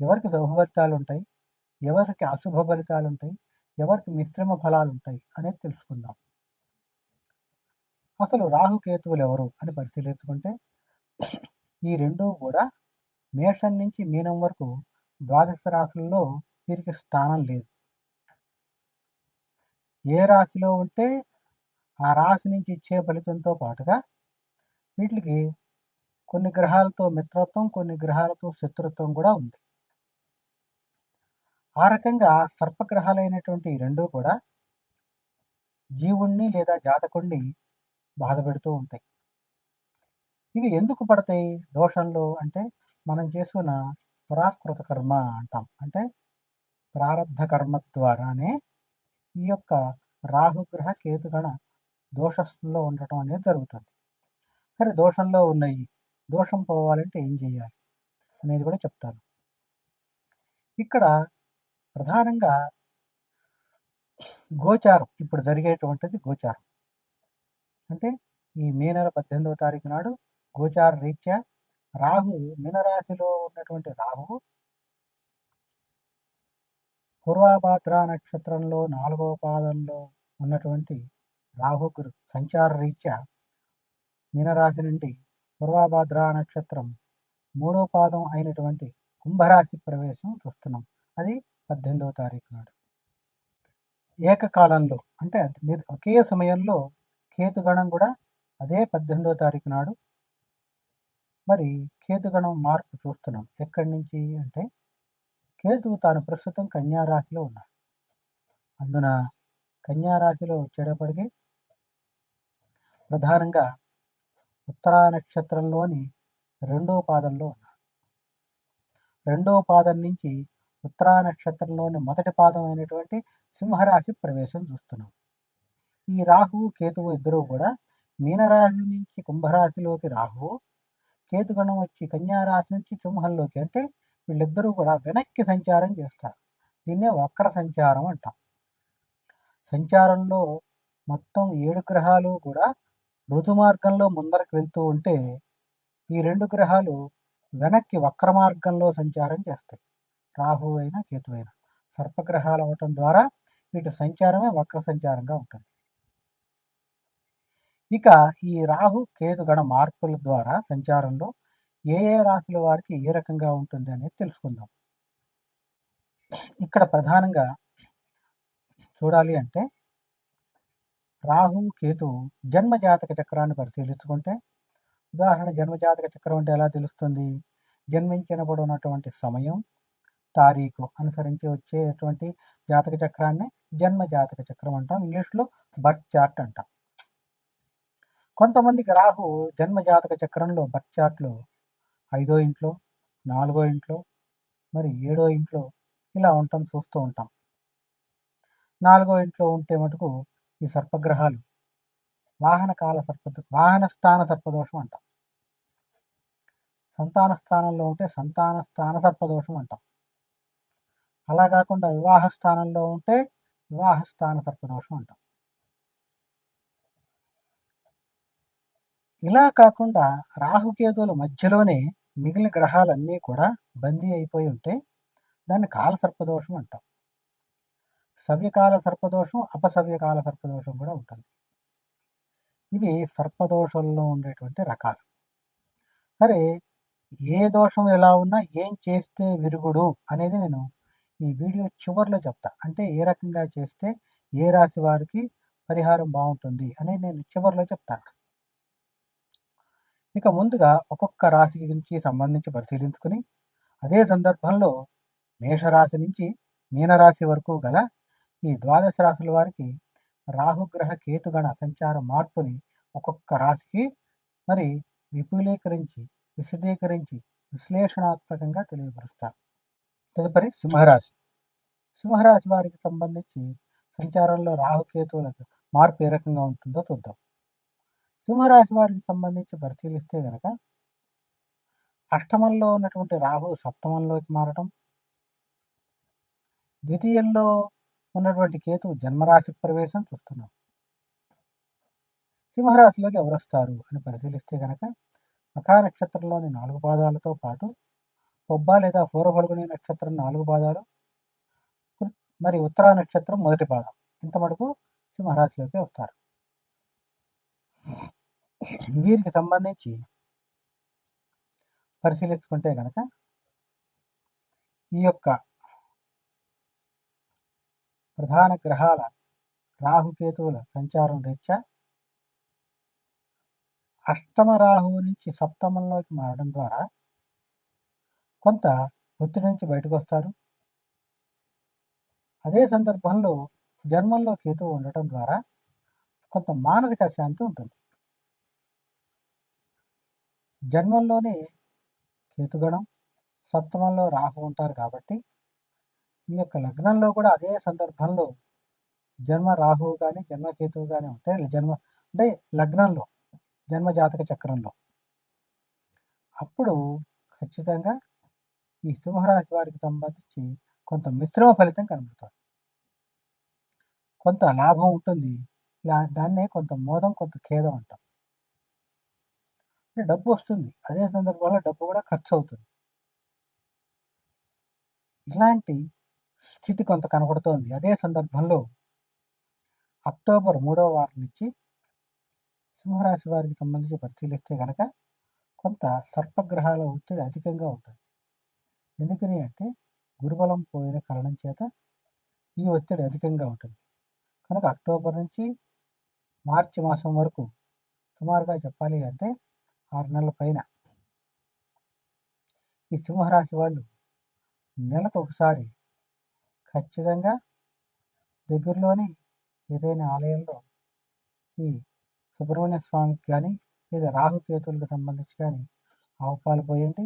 ఎవరికి శుభ ఫలితాలు ఉంటాయి ఎవరికి అశుభ ఫలితాలు ఉంటాయి ఎవరికి మిశ్రమ ఫలాలు ఉంటాయి అనేది తెలుసుకుందాం. అసలు రాహుకేతువులు ఎవరు అని పరిశీలించుకుంటే ఈ రెండు కూడా మేషం నుంచి మీనం వరకు ద్వాదశ రాశుల్లో వీరికి స్థానం లేదు. ఏ రాశిలో ఉంటే ఆ రాశి నుంచి ఇచ్చే ఫలితంతో పాటుగా వీటికి కొన్ని గ్రహాలతో మిత్రత్వం కొన్ని గ్రహాలతో శత్రుత్వం కూడా ఉంది. ఆ రకంగా సర్పగ్రహాలైనటువంటి రెండూ కూడా జీవుణ్ణి లేదా జాతకుణ్ణి బాధ పెడుతూ ఉంటాయి. ఇవి ఎందుకు పడతాయి? దోషంలో అంటే మనం చేసుకున్న పురాకృత కర్మ అంటాం. అంటే ప్రారంధ కర్మ ద్వారానే ఈ యొక్క రాహుగ్రహ కేతుగణ దోషంలో ఉండటం అనేది జరుగుతుంది. సరే దోషంలో ఉన్నాయి. దోషం పోవాలంటే ఏం చేయాలి? అనేది కూడా చెప్తాను. ఇక్కడ ప్రధానంగా గోచారం. ఇప్పుడు జరిగేటువంటిది గోచారం. అంటే ఈ మే నెల పద్దెనిమిదవ తారీఖు నాడు గోచార రీత్యా రాహు మీనరాశిలో ఉన్నటువంటి రాహు పూర్వాభాద్ర నక్షత్రంలో నాలుగవ పాదంలో ఉన్నటువంటి రాహు గురు సంచార రీత్యా మీనరాశి నుండి పూర్వాభాద్ర నక్షత్రం మూడో పాదం అయినటువంటి కుంభరాశి ప్రవేశం చూస్తున్నాం. అది పద్దెనిమిదవ తారీఖు నాడు. ఏకకాలంలో అంటే ఒకే సమయంలో కేతుగణం కూడా అదే పద్దెనిమిదవ తారీఖు నాడు. మరి కేతుగణం మార్పు చూస్తున్నాం. ఎక్కడి నుంచి అంటే కేతువు తాను ప్రస్తుతం కన్యారాశిలో ఉన్నాడు. అందున కన్యారాశిలో వచ్చేటప్పటికీ ప్రధానంగా ఉత్తరా నక్షత్రంలోని రెండో పాదంలో ఉన్నాడు. రెండో పాదం నుంచి ఉత్తరా నక్షత్రంలోని మొదటి పాదం అయినటువంటి సింహరాశి ప్రవేశం చూస్తున్నాం. ఈ రాహువు కేతువు ఇద్దరూ కూడా మీనరాశి నుంచి కుంభరాశిలోకి రాహువు కేతుగణం వచ్చి కన్యారాశి నుంచి సింహంలోకి అంటే వీళ్ళిద్దరూ కూడా వెనక్కి సంచారం చేస్తారు. దీన్నే వక్ర సంచారం అంటాం. సంచారంలో మొత్తం ఏడు గ్రహాలు కూడా ఋతు మార్గంలో ముందరకు వెళ్తూ ఉంటే ఈ రెండు గ్రహాలు వెనక్కి వక్ర మార్గంలో సంచారం చేస్తాయి. రాహు అయినా కేతు అయినా సర్పగ్రహాలు అవటం ద్వారా వీటి సంచారమే వక్ర సంచారంగా ఉంటుంది. ఇక ఈ రాహు కేతుగణ మార్పుల ద్వారా సంచారంలో ఏ ఏ రాశుల వారికి ఏ రకంగా ఉంటుంది అనేది తెలుసుకుందాం. ఇక్కడ ప్రధానంగా చూడాలి అంటే రాహు కేతు జన్మజాతక చక్రాన్ని పరిశీలించుకుంటే ఉదాహరణ జన్మజాతక చక్రం అంటే ఎలా తెలుస్తుంది? జన్మించినప్పుడు ఉన్నటువంటి సమయం తారీఖు అనుసరించి వచ్చేటువంటి జాతక చక్రాన్ని జన్మ జాతక చక్రం అంటాం. ఇంగ్లీష్లో బర్త్ చార్ట్ అంటాం. కొంతమందికి రాహు జన్మ జాతక చక్రంలో బర్త్ చార్ట్లో ఐదో ఇంట్లో నాలుగో ఇంట్లో మరి ఏడో ఇంట్లో ఇలా ఉంటాం చూస్తూ ఉంటాం. నాలుగో ఇంట్లో ఉంటే మటుకు ఈ సర్పగ్రహాలు వాహన కాల సర్ప వాహన స్థాన సర్పదోషం అంటాం. సంతాన స్థానంలో ఉంటే సంతాన స్థాన సర్పదోషం అంటాం. అలా కాకుండా వివాహ స్థానంలో ఉంటే వివాహ స్థాన సర్పదోషం అంటాం. ఇలా కాకుండా రాహుకేతువుల మధ్యలోనే మిగిలిన గ్రహాలన్నీ కూడా బందీ అయిపోయి ఉంటే దాన్ని కాల సర్పదోషం అంటాం. సవ్యకాల సర్పదోషం అపసవ్యకాల సర్పదోషం కూడా ఉంటుంది. ఇవి సర్పదోషంలో ఉండేటువంటి రకాలు. సరే ఏ దోషం ఎలా ఉన్నా ఏం చేస్తే విరుగుడు అనేది నేను ఈ వీడియో చివరిలో చెప్తా. అంటే ఏ రకంగా చేస్తే ఏ రాశి వారికి పరిహారం బాగుంటుంది అని నేను చివరిలో చెప్తాను ఇక ముందుగా ఒక్కొక్క రాశి గురించి సంబంధించి పరిశీలించుకుని అదే సందర్భంలో మేషరాశి నుంచి మీనరాశి వరకు గల ఈ ద్వాదశ రాశుల వారికి రాహుగ్రహ కేతుగణ సంచార మార్పుని ఒక్కొక్క రాశికి మరి విపులీకరించి విశదీకరించి విశ్లేషణాత్మకంగా తెలియపరుస్తారు తదుపరి సింహరాశి. సింహరాశి వారికి సంబంధించి సంచారంలో రాహుకేతువులకు మార్పు ఏ రకంగా ఉంటుందో చూద్దాం. సింహరాశి వారికి సంబంధించి పరిశీలిస్తే గనక అష్టమంలో ఉన్నటువంటి రాహు సప్తమంలోకి మారటం ద్వితీయంలో ఉన్నటువంటి కేతు జన్మరాశి ప్రవేశం చూస్తున్నాం. సింహరాశిలోకి ఎవరు వస్తారు అని పరిశీలిస్తే కనుక మఖా నక్షత్రంలోని నాలుగు పాదాలతో పాటు పొబ్బ లేదా పూర్వఫల్గుని నక్షత్రం నాలుగు పాదాలు మరి ఉత్తరా నక్షత్రం మొదటి పాదం. ఇంత మటుకు సింహరాశిలోకి వస్తారు. వీరికి సంబంధించి పరిశీలించుకుంటే కనుక ఈ యొక్క ప్రధాన గ్రహాల రాహుకేతువుల సంచారం రీత్యా అష్టమ రాహువు నుంచి సప్తమంలోకి మారడం ద్వారా కొంత ఒత్తిడి నుంచి బయటకు వస్తారు అదే సందర్భంలో జన్మంలో కేతువు ఉండటం ద్వారా కొంత మానసిక శాంతి ఉంటుంది. జన్మంలోనే కేతుగణం సప్తమంలో రాహు ఉంటారు కాబట్టి ఈ యొక్క లగ్నంలో కూడా అదే సందర్భంలో జన్మ రాహువు కానీ జన్మ కేతువు కానీ ఉంటే జన్మ అంటే లగ్నంలో జన్మ జాతక చక్రంలో. అప్పుడు ఖచ్చితంగా ఈ సింహరాశి వారికి సంబంధించి కొంత మిశ్రమ ఫలితం కనబడుతుంది. కొంత లాభం ఉంటుంది. దాన్నే కొంత మోదం కొంత ఖేదం అంటాం. అంటే డబ్బు వస్తుంది. అదే సందర్భంలో డబ్బు కూడా ఖర్చు అవుతుంది ఇలాంటి స్థితి కొంత కనబడుతోంది. అదే సందర్భంలో అక్టోబర్ మూడవ వారం నుంచి సింహరాశి వారికి సంబంధించి పరిశీలిస్తే కనుక కొంత సర్పగ్రహాల ఒత్తిడి అధికంగా ఉంటుంది. ఎందుకని అంటే గురుబలం పోయిన కారణం చేత ఈ ఒత్తిడి అధికంగా ఉంటుంది. కనుక అక్టోబర్ నుంచి మార్చి మాసం వరకు సుమారుగా చెప్పాలి అంటే ఆరు నెలల పైన ఈ సింహరాశి వాళ్ళు నెలకు ఒకసారి ఖచ్చితంగా దగ్గరలోని ఏదైనా ఆలయంలో ఈ సుబ్రహ్మణ్య స్వామికి కానీ లేదా రాహుకేతువులకు సంబంధించి కానీ ఆవు పాలు పోయండి.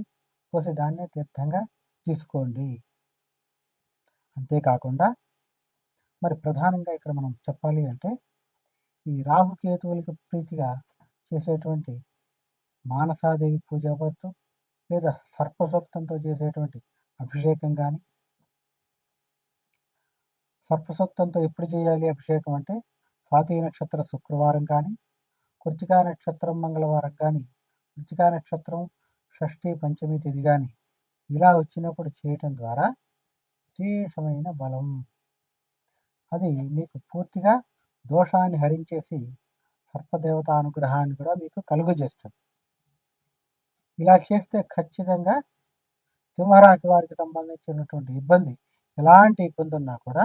పోసి దాన్నే తీర్థంగా తీసుకోండి అంతేకాకుండా మరి ప్రధానంగా ఇక్కడ మనం చెప్పాలి అంటే ఈ రాహుకేతువులకి ప్రీతిగా చేసేటువంటి మానసాదేవి పూజ అవ్వచ్చు లేదా సర్పసూక్తంతో చేసేటువంటి అభిషేకం కానీ సర్పసూక్తంతో ఎప్పుడు చేయాలి అభిషేకం అంటే స్వాతి నక్షత్ర శుక్రవారం కానీ కృతికా నక్షత్రం మంగళవారం కానీ కృతికా నక్షత్రం షష్ఠి పంచమి తిథి కానీ ఇలా వచ్చినప్పుడు చేయటం ద్వారా విశేషమైన బలం. అది మీకు పూర్తిగా దోషాన్ని హరించేసి సర్పదేవత అనుగ్రహాన్ని కూడా మీకు కలుగజేస్తుంది. ఇలా చేస్తే ఖచ్చితంగా సింహరాశి వారికి సంబంధించినటువంటి ఇబ్బంది ఎలాంటి ఇబ్బంది ఉన్నా కూడా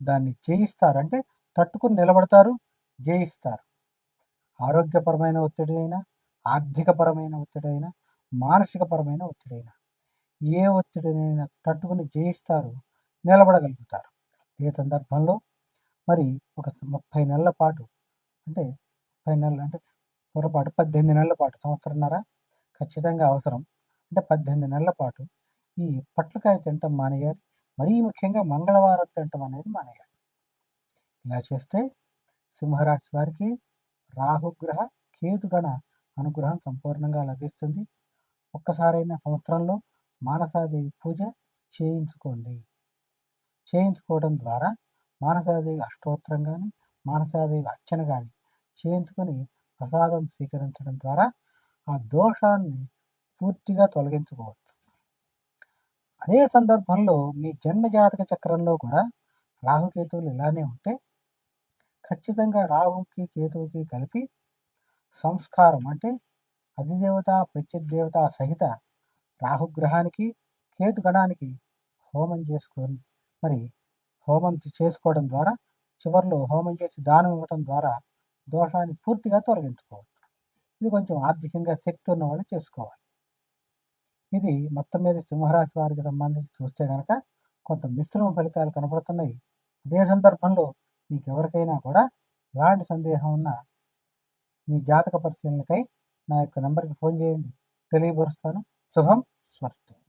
దాన్ని జయిస్తారు. అంటే తట్టుకుని నిలబడతారు జయిస్తారు. ఆరోగ్యపరమైన ఒత్తిడి అయినా ఆర్థికపరమైన ఒత్తిడి అయినా మానసికపరమైన ఒత్తిడి అయినా. ఏ ఒత్తిడినైనా తట్టుకుని జయిస్తారు నిలబడగలుగుతారు. ఏ సందర్భంలో మరి ఒక ముప్పై నెలల పాటు అంటే ముప్పై నెలలు అంటే పొరపాటు పద్దెనిమిది నెలల పాటు సంవత్సరంన్నర ఖచ్చితంగా అవసరం. అంటే పద్దెనిమిది నెలల పాటు ఈ పట్లకాయ తింటాం మానేయాలి. మరీ ముఖ్యంగా మంగళవారం తింటం అనేది మానేయాలి. ఇలా చేస్తే సింహరాశి వారికి రాహుగ్రహ కేతుగణ అనుగ్రహం సంపూర్ణంగా లభిస్తుంది. ఒక్కసారైన సంవత్సరంలో మానసాదేవి పూజ చేయించుకోండి. చేయించుకోవడం ద్వారా మానసాదేవి అష్టోత్తరం కానీ మానసాదేవి అర్చన కానీ చేయించుకొని ప్రసాదం స్వీకరించడం ద్వారా ఆ దోషాన్ని పూర్తిగా తొలగించుకోవచ్చు. అదే సందర్భంలో మీ జన్మజాతక చక్రంలో కూడా రాహుకేతువులు ఇలానే ఉంటే ఖచ్చితంగా రాహుకి కేతువుకి కలిపి సంస్కారం అంటే అధిదేవత ప్రత్యదేవత సహిత రాహుగ్రహానికి కేతుగణానికి హోమం చేసుకొని మరి హోమం చేసుకోవడం ద్వారా చివరిలో హోమం చేసి దానం ఇవ్వడం ద్వారా దోషాన్ని పూర్తిగా తొలగించుకోవచ్చు. ఇది కొంచెం ఆర్థికంగా శక్తి ఉన్న వాళ్ళు చేసుకోవాలి. ఇది మొత్తం మీద సింహరాశి వారికి సంబంధించి చూస్తే కనుక కొంత మిశ్రమ ఫలితాలు కనబడుతున్నాయి అదే సందర్భంలో మీకు ఎవరికైనా కూడా ఎలాంటి సందేహం ఉన్నా మీ జాతక పరిశీలనకై నా యొక్క నెంబర్కి ఫోన్ చేయండి. తెలియపరుస్తాను. శుభం. farto.